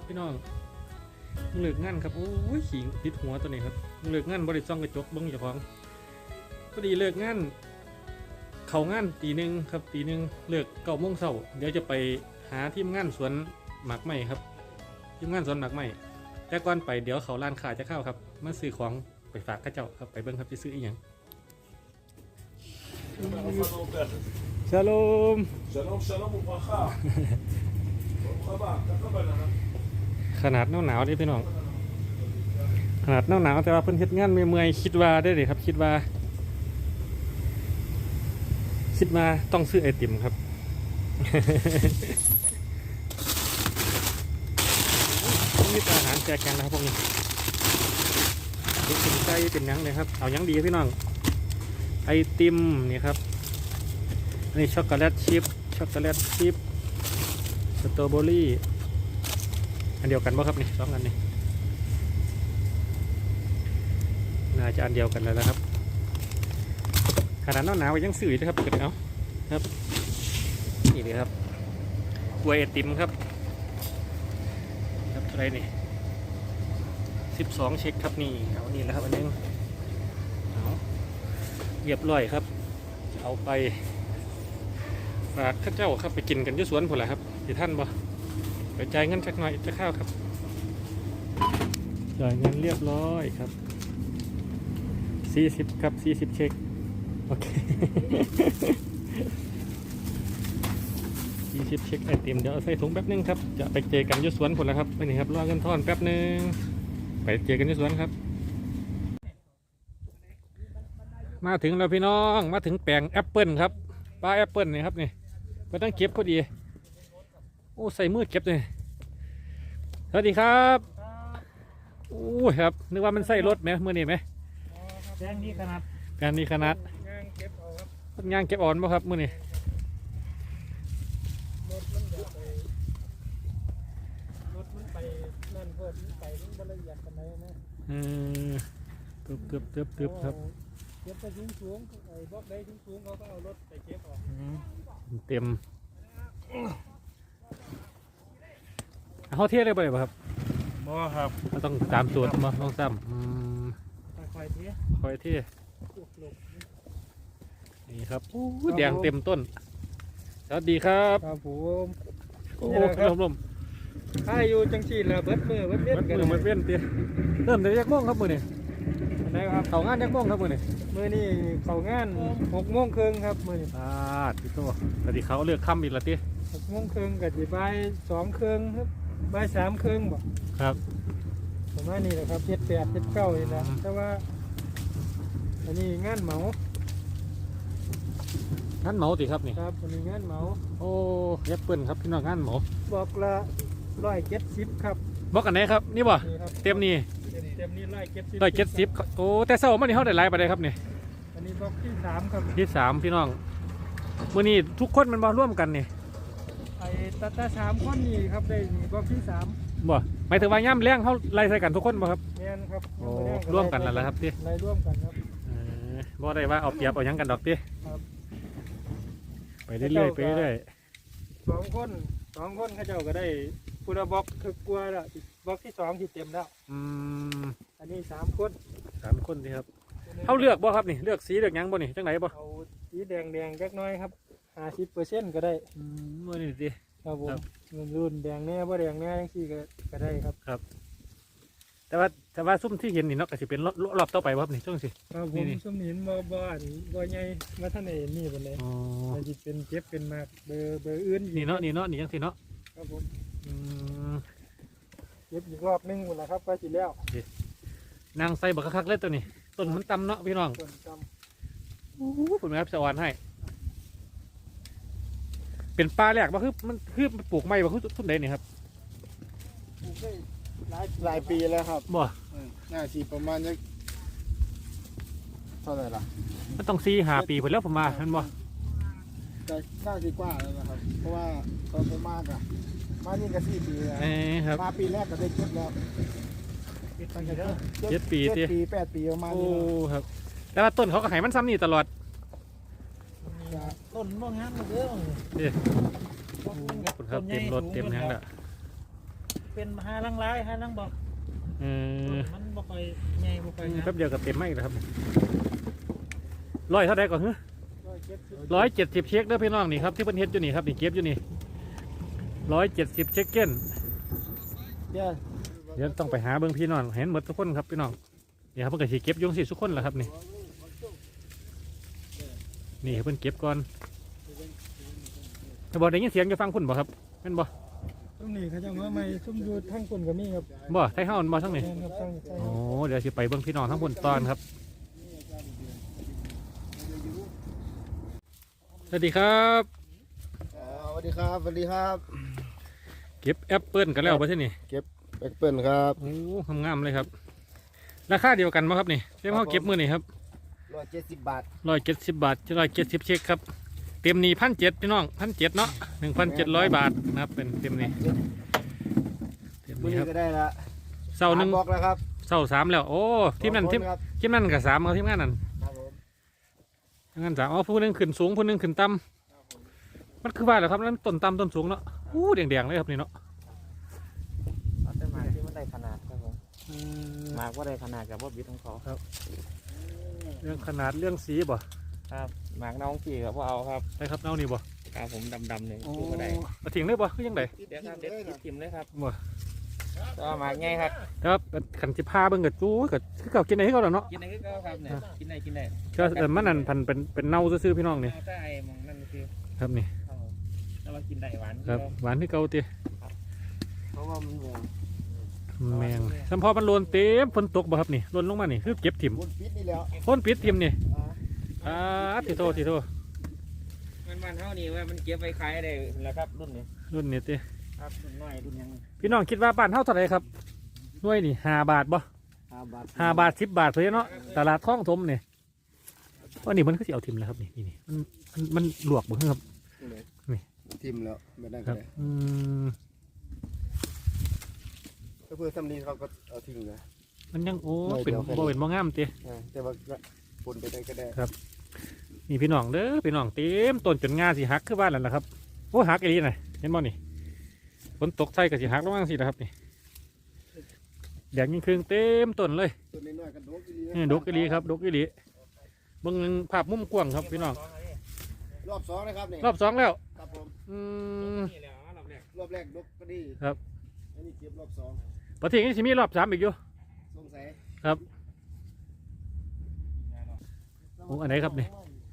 ับพี่น้องเหลือกงั้นครับโอ้ยขิงติดหัวตัวนี้ครับเหลือกงั้นบริษัทกระจกเบึ้งอย่าของพอดีเลือกงั้นเขางั้นตีหนึ่งครับตีหนึ่งเลือกเก้าโมงเช้าเดี๋ยวจะไปหาทีมงานสวนหมากไม้ครับทีมงานสวนหมากไม้แต่ก่อนไปเดี๋ยวเขาล้านขายจะเข้าครับมาซื้อของไปฝากข้าเจ้าครับไปเบิ้งครับจะซื้ออีกอย่างชาลมชาลมชาลมอุบะข้าอุบะบ้าตะกบันนะครับ ขนาดหนาวหนาวนี่พี่น้อง ขนาดหนาวหนาวแต่ว่าเพิ่นเฮ็ดงานเมื่อยๆคิดว่าได้เลยครับ คิดว่า คิดว่าต้องซื้อไอติมครับมีแต่อาหารแจกกันนะครับพวกนี้เป็นไส้เป็นยังเลยครับ เอายังดีพี่น้อง ไอติมนี่ครับอันนี้ช็อกโกแลตชิพช็อกโกแลตชิพสตรอเบอรี่ อันเดียวกันป่ะครับนี่สองอันนี่น่าจะอันเดียวกันแล้วนะครับขนาดหนาวหนาวๆยังสื่อนะครับเกิดเอาครับนี่เลยครับกล้วยไอติมครับครับเท่าไรนี่สิบสองเช็คครับนี่เอานี่แหละครับอันนึงเอาเรียบร้อยครับจะเอาไปฝากข้าเจ้าครับไปกินกันยุ่สวนผุนแหละครับที่ท่านบ่ ไปจ่ายเงินสักหน่อยจะเข้าครับ จ่ายเงินเรียบร้อยครับสี่สิบครับสี่สิบเช็ค โอเคสี่สิบเช็คไอติมเดี๋ยวเอาใส่ถุงแป๊บนึงครับ จะไปเจอกันอยุสวนผลแล้วครับไปนี่ครับรอเงินทอนแป๊บนึง ไปเจอกันอยุสวนครับ มาถึงแล้วพี่น้อง มาถึงแปลงแอปเปิลครับปลาแอปเปิลนี่ครับนี่ไปตั้งเก็บพอดีโอ้ใส่มือเก็บเลยสวัสดีครับโอ้ยครับนึกว่ามันใส่รถไหมมือนี่ไหมแจ้งนี้ขนาดงานนี้ขนาดงานเก็บเอาครับงานเก็บอ่อนป่ะครับมือนี่รถมันจะไปรถมันไปนั่นเพิ่มมันไปมันบ่ละเอียดปานใดนะเออตึบตึบตึบตึบครับเก็บไปสูงสูงๆไอ้บล็อกใดสูงสูงๆเขาก็เอารถไปเก็บออกเต็ม เขาเทียบได้บ่อยป่ะครับบ่ครับมันต้องตามสูตรมาต้องซ้ำอืมค่อยๆเทคอยเที่ลูกหลบนี่ครับโอ้ยแดงเต็มต้น สวัสดีครับ ครับผมโอ้นี่แหละครับลมลมถ้าอยู่จังซี่ละเบิดมือเบิดเวียนมันกันมือมันเว้นเตี้ยเริ่มแต่ยักโมงครับมือนี่นะครับเขางานยักโมงครับมือนี่มื้อนี้เข้างาน6โมงครึ่งครับมื้อนี้อ่าพี่โตสวัสดีเขาเลือกค่ำอีกและติ6โมงครึ่งก็สิบ่าย2ครึ่งครับ บ่าย3ครึ่งบ่ครับ ประมาณนี้แหละครับเจ็ดแปดเจ็ดเก้านี่แหละอืม แต่ว่า อันนี้งานเหมางานเหมาติครับนี่ ครับอันนี้งานเหมา โอ้แอปเปิลครับพี่น้องงานเหมาบอกละร้อยเจ็ดสิบครับบอกกันไหนครับ นี่บ่นี่ครับเต็มนี่เต็มเต็มนี่ร้อยเจ็ดสิบร้อยเจ็ดสิบโอ้แต่เศร้ามันนี่เขาได้ไลฟ์ไปเลยครับนี่อันนี้บอกที่สามครับที่สามพี่น้องมื่อนี้ทุกคนมันมาร่วมกันนี่ ไอ้ตาตาสามคนนี่ครับได้นี่บอกที่สามบ่หมายถึงว่าย่ำแรงเขาไล่ใส่กันทุกคนบ่ครับแมนครับโอ้ร่วมกันนั่นแหละครับที่ไล่ร่วมกันครับ เออบ่ได้ว่าเอาเปรียบเอาหยังกันดอกติครับ ไปเรื่อยๆไปเรื่อยสองคนสองคนเขาเจ้าก็ได้พุทธบอกคือกลัวแล้วบอกที่สองที่เต็มแล้ว ๆอืมอันนี้สามคนสามคนดีครับเขาเลือกบ่ครับนี่เลือกสีเลือกหยังบ่นี่จังไหนบ่เอาสีแดงแดงๆจักหน้อยครับ ห้าสิบเปอร์เซ็นต์ก็ได้อืมมื่อนี้สิ ครับผครัมบเงินรุ่นแดงแน่บ่แดงแน่ยังสี่ก็ก็ได้ครับแต่ว่าแต่ว่าซุ่มที่เห็นนี่เนาะก็สิเป็นรอบรอบต่อไปบ่ครับนี่ช่วงสิ ครับผนี่มนี่สมนินบ่บ่อันบ่ใหญ่มาท่านได้เห็นนี่ปานใดอ๋อมันสิเป็นเจ็บเป็นมากเบอร์เบอร์อื่นอีกนี่เนาะนี่เนาะนี่จังสิเนาะครับผมอืมเจ็บอีกรอบหนึงพุ่นล่ะครับก็สิแล้วนางใส่บักคักๆเลยตัวนี้ต้นมันต่ำเนาะพี่น้องส่วนจโอ้โหผมครับสวรรค์ให้ เป็นปลาแรกบ่คือมันคือปลูกไม้บ่คือต้นใดนี่ครับำปลูกได้หลายหลายปีแล้วครับบ่น่าสีประมาณจะเท่าไหร่ล่ะมันต้องซีหาปีผลแล้วผมมาเห็นบ่แต่น่าสีกว่าแล้วนะครับ เพราะว่าตอนผมมากอะมานี่ก็สี่ปีแล้วเอ้ครับ มาปีแรกก็ได้เก็บแล้วปิดไปเด้อเจ็ดปีเจ็ติดปีแปดปีประมาณโอ้นี้ครับ แต่ว่าต้นเขาก็ให้มันซ้ำนี่ตลอด ต้นบ่งามเด้อนี่คุณครับเต็มรถเต็มแฮงแล้วเป็นหาลังร้ายหาลังบอกเออมันบ่ค่อยใหญ่บ่ค่อยงามแป๊บเดียวกับเต็มไหมแล้วครับร้อยเท่าใดก่อนเฮ้ร้อยเจ็ดสิบร้อยเจ็ดสิบเช็คเด้อพี่น้องนี่ครับที่เพิ่นเฮ็ดอยู่นี่ครับนี่เก็บอยู่นี่ร้อยเจ็ดสิบเช็คเก้นเดี๋ยวเดี๋ยวต้องไปหาเบิ่งพี่น้องเห็นหมดทุกคนครับพี่น้องนี่ครับเพิ่นก็สิเก็บอยุ่จั่งสิทุกคนแหละครับนี่ นี่เพิ่นเก็บก่อนแต่บอกได้ยินเสียงจะฟังคุณบ่ครับแม่นบ่ซุ่มนี่เขาจะมาใหม่ซุ่มอยู่ทางคนก็มีครับบ่ไทยเฮาบ่ทั้งนี้แม่นครับทางทางโอ้เดี๋ยวสิไปเบิ่งพี่น้องทั้งบนตอนครับสวัสดีครับ อ่าสวัสดีครับสวัสดีครับ เก็บแอปเปิลกันแล้วบ่ใช่นี่แบ็คเปิลครับ โอ้งามๆเลยครับ ราคาเดียวกันบ่ครับนี่เรียกว่าเก็บมื้อนี่ครับ ร้อยเจ็ดสิบบาทร้อยเจ็ดสิบบาทร้อยเจ็ดสิบเช็คครับ เต็มนี่พันเจ็ดพี่น้องพันเจ็ดเนาะหนึ่งพันเจ็ดร้อยบาทนะครับเป็นเต็มนี่เต็มมื้อนี่นี้ครับก็ได้ละเสาหนึ่งสมบล็อกแล้วครับ เสาสามแล้วโอ้ทีมนั้นสองทีคมครับ ทีมนั้นกับสามเอาทีมงานนั้นครับผมทีมงานสามอ๋อผู้หนึงขึ้นสูงผู้หนึงขึ้นต่ำมันคือว่าเหรอครับนั้นต้นต่ำต้นสูงเนาะอู้แดงๆเลยครับนี่เนาะเอาแต่หมากที่มันได้ขนาดครับผมหมากว่าได้ขนาดกับว่าบิดของเขา เรื่องขนาดเรื่องสีบ่ครับหมากน้องขี่กับพวกเอาครับได้ครับเน่านี่บ่ครับผมดำๆหนึ่งโอ้คือว่าได้มาทิ้งเลยบ่คือยังไงเดี๋ยวครับเด็ดติดทิมเลยครับบ่ก็หมากง่ายครับแต่ว่าขันสิพาเบิ่งกับจู้กับคือเก่ากินได้คือเก่าแล้วเนาะกินได้ก็ครับเนี่ยกินได้กินได้ก็เออมันนั่นพันเป็นเป็นเน่าซื่อๆพี่น้องนี่เอาแต่ไอ้มองนั่นคือครับนี่เอาแล้วมากินได้หวานครับหวานคือเก่าติเพราะว่ามัน แหวงแมงสัมพอมันโลนเต็มฝนตกบ่ครับนี่โลนลงมานี่คือเก็บถิ่มบนปิดนี่แล้วฝนปิดถิ่มนี่อ่าอ่าติโทติโทมันมันเท่านี้ว่ามันเก็บไว้ขายได้แล้วครับรุ่นนี้รุ่นนี้ติครับรุ่นน้อยรุ่นยังพี่น้องคิดว่าบ้านเท่าเท่าไหรครับหน่วยนี่ห้าบาทบ่ห้าบาทห้าบาทสิบบาทเพื่อนเนาะตลาดท้องถมนี่ว่านี่มันคือสิเอาถิ่มแล้วครับนี่นี่นี่มันมันมันลวกบ่ครับทิมแล้วไม่ได้คก็รับได้อืม ก็เพื่อทำนี้เขาก็เอาทิ้งนะ มันยังโอ้หน่อยเป็นเดียวแค่นี้บ่เป็นบ่งามติอ่าแต่ว่าก็ปนไปได้ก็ได้นี่พี่น้องเด้อพี่น้องเต็มต้นจนงาสิหักคือบ้านนั่นแหละครับโอ้หักอีหลีน่ะเห็นบ่นี่ฝนตกใส่ก็สิหักลงมาจังซี่นะครับนี่แดงยิ่งครึ่งเต็มต้นเลย ตัวน้อยๆกันดกอีหลีนะนี่ดกอีหลีครับดกอีหลีเบิ่งภาพมุมกว้างครับพี่น้องรอบสองนะครับนี่รอบสองแล้วครับผม อืมนี่แหละรอบแรกรอบแรกดกก็ดีครับ อันนี้เก็บรอบสอง ปกตินี่สิมีรอบสามอีกอยู่สงสัยโอ้อันไหนครับนี่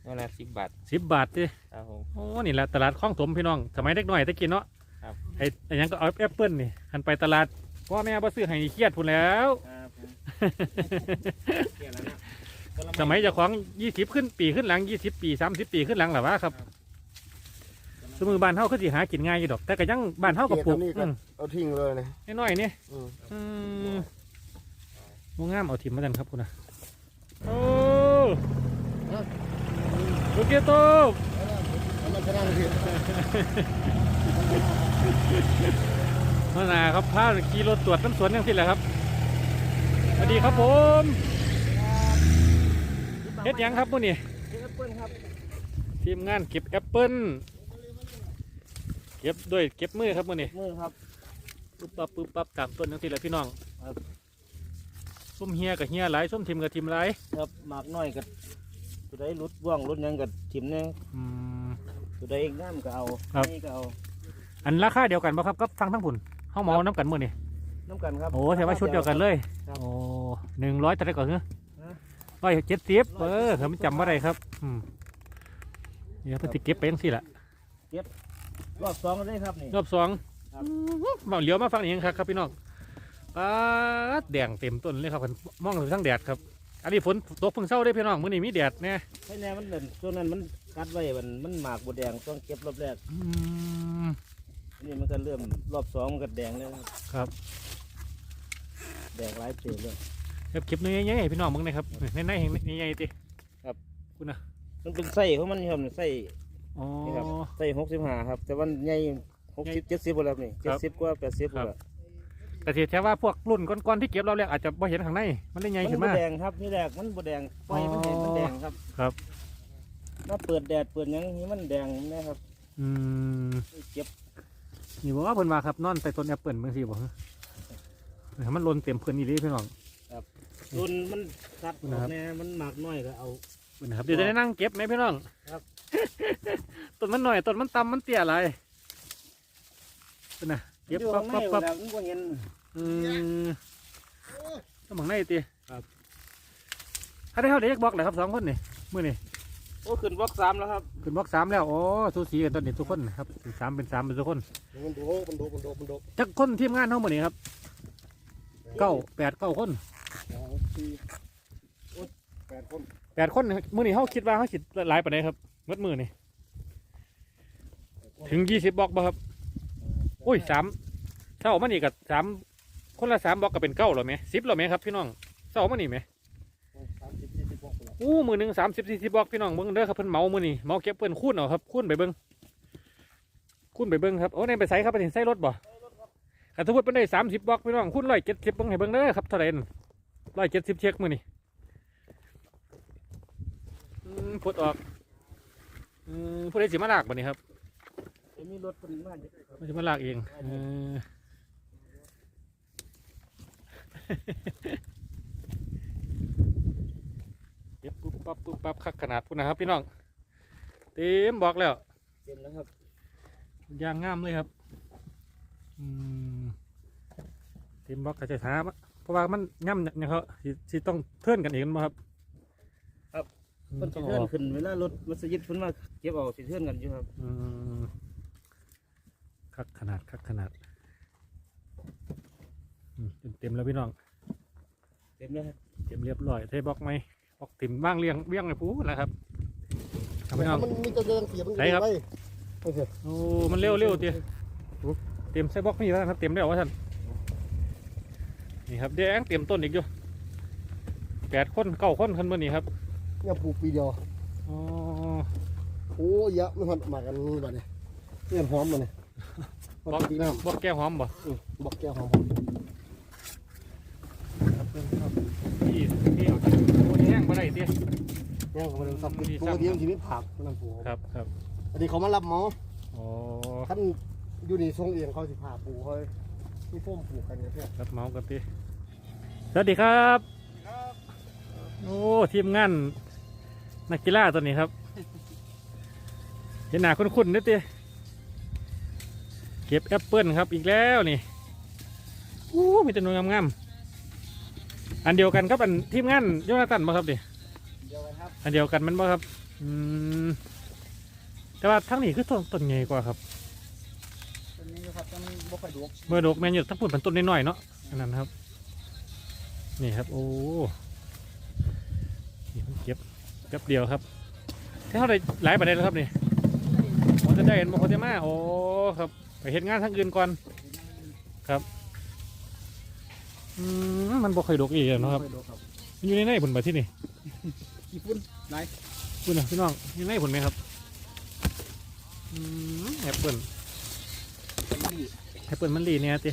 นั่นแหละสิบบาทสิบบาทดิครับผมโอ้นี่แหละตลาดคลองถมพี่น้องสมัยเด็กหน่อยตะกี้เนาะครับไอ้ไอ้หยังก็เอาแอปเปิ้ลนี่หันไปตลาดพ่อแม่บ่ซื้อให้นี่เครียดพุ่นแล้วครับผมเกี่ยวแล้วนะสมัยเจะของยี่สิบขึ้นปีขึ้นหลังยี่สิบปีสามสิบปีขึ้นหลังหรอวะครับ สมือบ้านเฮาคือสิหากินง่ายอยู่ดอก แต่ก็ยังบ้านเฮากับปลูกเก็บอันนี้อืก็มเอาทิ้งเลยนะน้อยๆนี่อืมอืมโมงามเอาถิ่มมาดันครับคุณนะโอ้ลูกเกียโตเอามันชนะเลยมาหนาครับพาขี่รถตรวจน้ำสวนยังสิแหละครับสวัสดีครับผมเฮ็ดหยังครับพวกนี้เก็บแอปเปิ้ลครับ ทีมงานเก็บแอปเปิ้ล เก็บด้วยเก็บมือครับพวกนี้มือครับปึ๊บปั๊บปึ๊บปั๊บตามต้นยังสิแหละพี่น้องครับส้มเฮียกับเฮียหลายส้มทิมกับทิมหลายครับหมากน้อยกับตัวใดรุดว่องรุดหยังกับทิมเนี่ยอืม ตัวใดงามก็เอาครับ นี่ก็เอาอันราคาเดียวกันป่ะครับกับฟังทั้งผุนห้องหมอน้ำกันมือนี่น้ำกันครับ โอ้แต่ว่าชุดเดียวกันเลยครับโอ้หนึ่งร้อยเท่าไหรก่อนเหรอฮะร้อยเจ็ดสิบเออผมจำว่าไรครับอืมเดี๋ยวเพอติเก็บไปยังสิละ รอบสองเลยครับนี่ รอบสองครับมาเหลียวมาฟังอีกครับครับพี่น้องปาดแดงเต็มต้นเลยครับมองถึงทั้งแดดครับ อันนี้ฝนตกเพิ่งเศร้าได้อพี่น้องมื้อนี้มีแดดแน่ให้แน่มันเด่นช่วงนั้นมันกัดไว้มันมันหมากบดแดงต้องเก็บรอบแรกอืมอันนี่มันก็เริ่มรอบสองมันก็แดงแล้วครับแดงหลายเศษเลยเก็บเก็บเนื้อใหญ่ๆให้พี่น้องมึงนะครับในในๆแห่งใหญ่ๆติครับ คุณนะมันเป็นไส้ของมันครับไส้ อ๋อ นี่ครับไส้หกสิบห้าครับ แต่วันใหญ่หกสิบเจ็ดสิบแล้วนี่คเจ็รัดบสิบกว่าแปดสิบครับแล้วแต่ทีแค่ว่าพวกรุ่นก้อนๆที่เก็บเราแล้วอาจจะไม่เห็นข้างในมันเลยใหญ่มันขึ้นบมาดแดงครับนี่แรกมันบดแดงไฟมันเห็นอ๋อมันแดงครับครับมาเปิดแดดเปิดหยังนี่มันแดงนะครับอืมเก็บนี่บอกว่าเพิ่นว่าครับนอนใต้ต้นแอปเปิลบางทีบอกให้มันหลนเต็มเพิ่นอีหลีพี่น้อง รุนมันตัดอนะอครักบแน่มันหมากน้อยก็เอา เพิ่นนะครับเดี๋ยวจะได้นั่งเก็บไหมพี่น้องครับ ต้นมันหน่อยต้นมันต่ำมันเตี้ยอะไรเพิ่นน่ะเก็บอยู่ปั๊บข้างในปั๊บปั๊บแล้วมันบ่เห็นอืมต้องบังในตีครับถ้าได้เข้าเด็กบล็อกเลยครับสองคนนี่มือนี่โอ้ขึ้นบล็อกสามแล้วครับขึ้นบล็อกสามแล้วโอ้สูสีกันตอนนี้ทุกคนนะครับเป็นสามเป็นสามเป็นทุกคนมันโดมันโดมันโดมันโดจักคนทีมงานเท่ามือนี้ครับเก้าแปดเก้าคนสองสี่โอ๊ยแปดคนแปดคนมือนี้เขาคิดว่าเขาคิดหลายปานใดครับ มัดมือนี่ถึงยี่สิบบล็อกบ่ครับอุ้ยสามเท่ามันนี่กับสามคนละสามบล็อกก็เป็นเก้าหรอไหมสิบหรอไหมครับพี่น้องเท่ามันนี่ไหมสามสิบสี่สิบหกคนละอู้มือหนึ่งสามสิบสี่สิบบล็อกพี่น้องเบิ้งเด้อครับเพิ่นเมามือนี่เมาเก็บเพิ่นคูณเอาครับคูณไปเบิ้งคูณไปเบิ้งครับโอ้ในไปใส่ครับไปถึงใส่รถบ่ขันสมมติเป็นได้สามสิบบล็อกพี่น้องคูณร้อยเจ็ดสิบเบิ้งให้เบิ้งเด้อครับเท่าไหร่ร้อยเจ็ดสิบเช็คมือนี่อืมพดออก อืมผู้ใดสิมาลากบ่นี่ครับจะมีรถคนมาจะครับมันสิมาลากเองเออ เก็บปุ๊บปั๊บปุ๊บปั๊บคักขนาดพุ่นนะครับ พี่น้อง เต็มบอกแล้ว เต็มแล้วครับยางงามเลยครับอืมเต็มบล็อกกระจายช้าเพราะว่ามันย่ำเนี่ยเขาสิสิต้องเทื่อนกันเองมั้งครับครับอืม เพิ่นต้สิองเทื่อนออกขึ้นเวลารถมัสยิดเพิ่นมาเก็บเอาสิเทื่อนกันอยู่ครับอืมคักขนาดคักขนาดอืมเต็มๆแล้วพี่น้อง เต็มแล้วครับเต็มเรียบร้อยเทบล็อกไหมบล็อกติ่มบ้างเลี้ยงเลี้ยงไอ้ผู้แล้วครับทำพี่น้อง มันมีตัวเดินเสียมันไหนครับไปโอเคโอ้ มันเร็วเร็วเตียเต็มไส้บล็อกนี่แล้วครับเต็มแล้ววะท่านนี่ครับแดงเต็มต้นอีกอยู่แปดคนเก้าคนคันเมื่อนี้ครับ เนี่ยปลูกปีเดียวอ๋อโอ้เยอะไม่หันมากันนี่บ้าเนี่ยเนี่ยหอมมาเนี่ยบล็อกปีน้บล็อกแก้วหอมบ่ำอืมบอกแก้วหอมครับเพิ่นครับนี่นี่เอาโอ้ยแห้งมาได้เตี้ยเนี่ยเขามาเดินซับดีปซ้ำกติมันชีวิตผักมันน้ำปูครับครับอันนี้เขามารับหมออ๋อท่านอยู่นี่ทรงเองเขาสิผ่าปูเขาที่พ่มปลูกกันเนี่ยเพื่อนรับเมาส์กันตีสวัสดีครับ โอ้ทีมงาน นักกีฬาตัวนี้ครับ เห็นหน้าคุ้นๆนิดเดียเก็บแอปเปิลครับอีกแล้วนี่อู้มีแต่หนวยงามๆอันเดียวกันครับอันทีมงานโยนาตันมาครับดิเดียวกันครับอันเดียวกันมันบ่ครับอืมแต่ว่าทั้งนี้คือต้นต้นใหญ่กว่าครับตัวนี้ครับมันบ่ค่อยดกเมื่อดอกแมนอยู่ทั้งปุ่นเป็นต้นน้อยๆเนาะอันนั้นครับ นี่ครับ โอ้นี่ผมเก็บแป๊บเดียวครับถ้าเขาได้หลายประเด็นแล้วครับนี่ผมจะได้เห็นบางคนจะมาโอ้ครับไปเห็นงานทางอื่นก่อนครับอืมมันบ่ค่อยดกอีกแล้วเนาะครับบ่อยดกครับมันอยู่ในในผลมาที่นี่กี่ปุ่นไหนคุณนะพี่น้องอยู่ในผลไหมครับอืมแอปเปิลแอปเปิลมันรีเนี่ยติ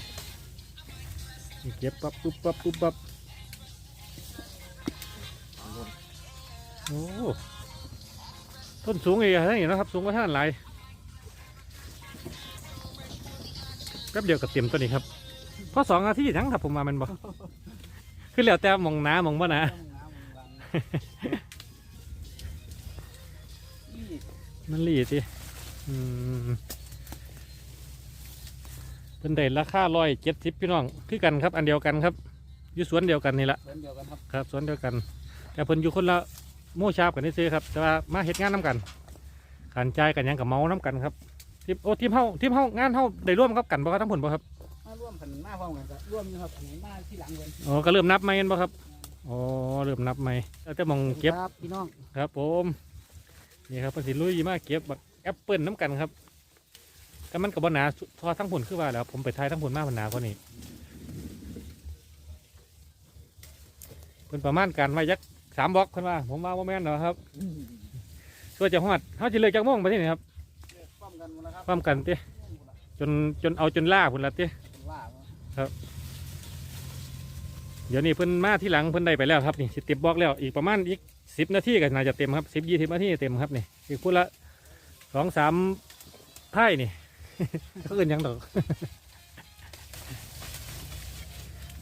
นี่เก็บปั๊บปุ๊บปั๊บปุ๊บปั๊บ โอ้ต้นสูงอีกอะนี่นะครับ สูงกว่าท่านหลายแป๊บเดียวกับเต็มตัวนี้ครับเพราะสองนาทีทั้งครับผมมามันบอกคือแล้วแต่หมองหน้าหมองบ่หนามันหลีสิอืมเป็นได้ราคาร้อยเจ็ดสิบพี่น้องคือกันครับ อันเดียวกันครับอยู่สวนเดียวกันนี่แหละเดินเดียวกันครับครับสวนเดียวกัน แต่เพิ่นอยู่คนละโม่ชาบกันนี่ซื้อครับ แต่ว่ามาเฮ็ดงานน้กันการจ่ายกันหยังกับเมาน้กันครับทีมโอ้ทีมเฮาทีมเฮางานเฮาได้ร่วมครับกันบ่ครับทั้งผลบ่ครับมาร่วมกันมาพร้อมกันก็ร่วมอยู่ครับอันนี้มาที่หลังกันอ๋อก็เริ่มนับใหม่กันบ่ครับอ๋อเริ่มนับใหม่แล้วแต่หมองเก็บครับพี่น้องครับผมนี่ครับเพิ่นสิลุยมาเก็บบักแอปเปิลน้ำกันครับแต่มันกับบหนาทอทั้งผลคือว่าแล้วผมไปทายทั้งผลมากผนหนากว่านี้เพิ่นประมาณการไว้ยัก สามบล็อกเพิ่นว่า ผมว่าโมแม่นเนาะครับตัวจะฮอดเขาจะเลยจากโม่วงไปที่ไหนครับพร้อมกันหมดแล้วครับความกันเต้จนจนเอาจนล่าพุ่นละเต้ว่าเดี๋ยวนี้เพิ่นมาที่หลังเพิ่นได้ไปแล้วครับนี่สิเต็มบล็อกแล้วอีกประมาณอีกสิบนาทีก็น่าจะเต็มครับสิบยี่สิบนาทีเต็มครับนี่อีกพุ่นละสองสามไพ่นี่เขาเอื่นหยังดอก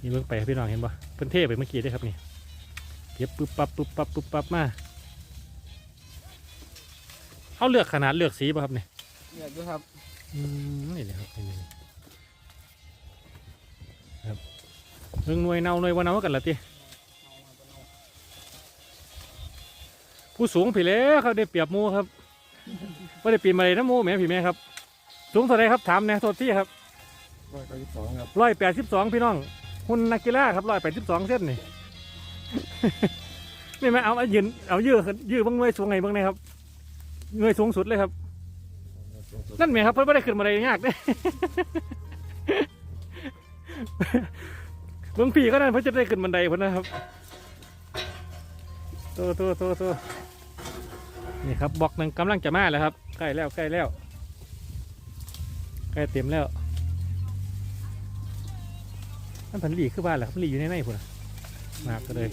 นี่เบิ่งไปครับพี่น้องเห็นปะเพิ่นเทไปเมื่อกี้ได้อครับนี่เก็บปึ๊บปั๊บปึ๊บปั๊บปึ๊บปั๊บมาเขาเลือกขนาดเลือกสีป่ะครับเนี่ยเนี่ยด้วยครับอืมนี่เลยครับนี่นี่ครับเรื่องหน่วยเนาหน่วยวันเนากันละติผู้สูงผีแล้วเขาได้เปรียบหมูครับว่าได้ปีนมาเลยนะหมูแหม่ผีแม่ครับ สูงเท่าไรครับถามแหน่โทษที่ครับร้อยเก้าสิบสองครับร้อยแปดสิบสองพี่น้องหุ่นนักกีฬาครับร้อยแปดสิบสองเส้นนี่ นี่ไหมเอาเอายืนเอายืดยืดเบางหน่วยสูงไงเบางนะครับหน่วยสูงสุดเลยครับ นั่นไหมครับเพิ่นไม่ได้ขึ้นมาได้ยากเด้เบื้องพี่ก็นั่นเพิ่นจะได้ขึ้นบันไดเพิ่นนะครับโตโตโตโตนี่ครับบล็อกหนึ่งกำลังจะมาแล้วครับใกล้แล้วใกล้แล้วใกล้เต็มแล้วมันผันหลีคือบ้านแหละครับหลีอยู่ในในพุ่นมากก็เลย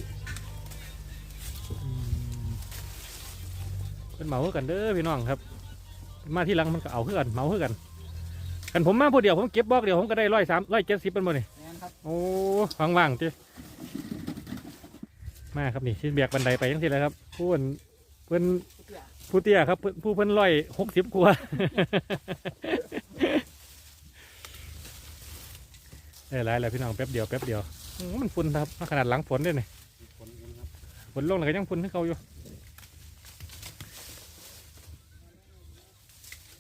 เป็นเหมาคือกันเด้อพี่น้องครับ มาที่หลังมันก็เอาคือกันเหมาคือกันกันผมมาผู้เดียวผมเก็บบล็อกเดียวผมก็ได้ร้อยสามร้อยเจ็ดสิบเป็นบ่นี่แม่นครับโอ้ว่างๆจีมาครับนี่ชิ้นแบกบันไดไปยังสิเลยครับผู้เพิ่นเพิ่นผู้เตี้ยครับเพิ่นผู้เพิ่นร้อยหกสิบกว่าได้หลายแล้วพี่น้องแป๊บเดียวแป๊บเดียวอื้อมันฝุ่นครับมาขนาดหลังฝนด้วยนี่ฝนลงแล้วก็ยังฝุ่นให้เขาอยู่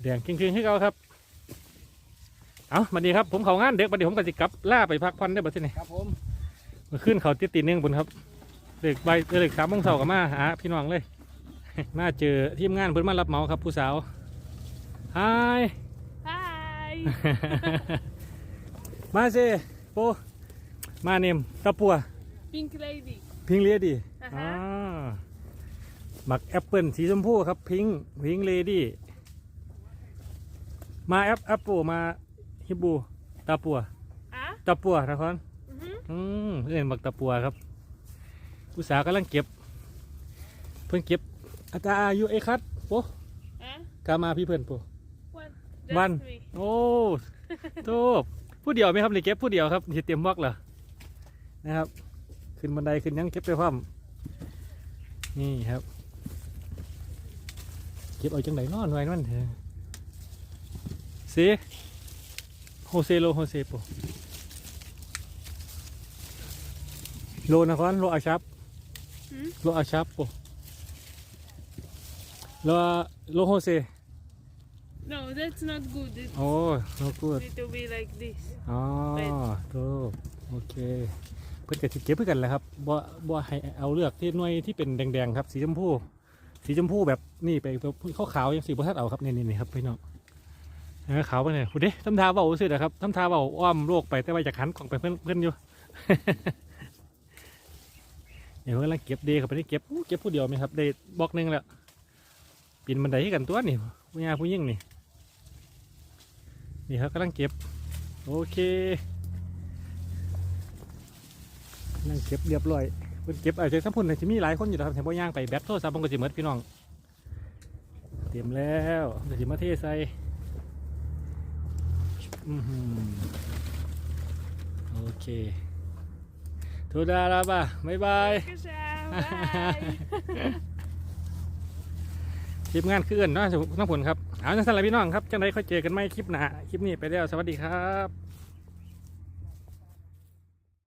แดงครึ่งๆให้เขาครับ เอาบัดนี้ครับผมเขางานเด็กบัดนี้ผมก็สิกลับล่าไปพักผ่อนได้อบัดนี้ครับผมมาขึ้นเขาติดตีหนึงบนครับเด็กใบเด็กสามโมงเช้ากับมาหาพี่น้องเลย มาเจอทีมงานเพิ่นมารับเหมาครับ ผู้สาวฮาย Hi. มาเซโปมาเนมตะปัว Pink lady. พิงเลดี้อ่าอ่าฮะ หมักแอปเปิลสีชมพูครับพิงพิงเลดี้ มาแอปแอปเปิลมาฮิบูตะปัว Ah? ตะปัวนะครับ Mhm. อืมเพื่อนบักตะปัวครับผู้สาวกำลังเก็บ เพื่อนเก็บอาตาอายุไอ้คัดโป Eh? กามาพี่เพื่อนโป One. One. Just me. โอ้โทษผู้เดียวไหมครับนี่เก็บผู้เดียวครับที่เตรียมบล็อกเหรอนะครับ ขึ้นบันไดขึ้นยังเก็บไปพร้อมนี่ครับ เก็บเอาจังไหนนอนไว้นั่นเถอะเซโฮเซโลโฮเซโปโลนะครับโลอาชับ Hmm? โลอาชับโปโลโลโฮเซ No, that's not good. It โอ้โลกูด need to be like this. อ๋อเป็นถูกโอเค เพื่อนกับสิเก็บเพื่อกันแหละครับบ่บ่ให้เอาเลือกที่หน่วยที่เป็นแดงๆครับ สีชมพู สีชมพูแบบนี่ไปขาวขาวๆยังสีบัทัดเอาครับนี่นี่ๆครับพี่น้อง เออขาวไปเนี่ยคุณเด้ทำทาเบาสุดนะครับทำทาเบาอ้อมโลกไปแต่ว่าจะขันกล่องไปเพื่อนเพื่อนอยู่เดี๋ยวกำลังเก็บเดย์ครับไปนี่เก็บเก็บผู้เดียวไหมครับได้บล็อกหนึงแล้วปีนบันไดให้กันตัวนี่ผู้ยาผู้ยิ่งนี่นี่ครับกำลังเก็บโอเคนั่งเก็บเรียบร้อยเพิ่นเก็บอาจจะทั้งพุ่นน่ะจะมีหลายคนอยู่นะครับแถมบ่ย่างไปแบตโทรศัพท์ผมก็สิหมดพี่น้องเตรียมแล้วเดี๋ยวสิมาเทใส่ โอเคทุดาลาบะบ๊ายบาย Bye. Bye. ทีมงานคือเอื่นเนาะทั้งผลครับ เอาจังสันละพี่น้องครับ จังไรค่อยเจอกันไหมคลิปหน้า คลิปนี้ไปแล้ว สวัสดีครับ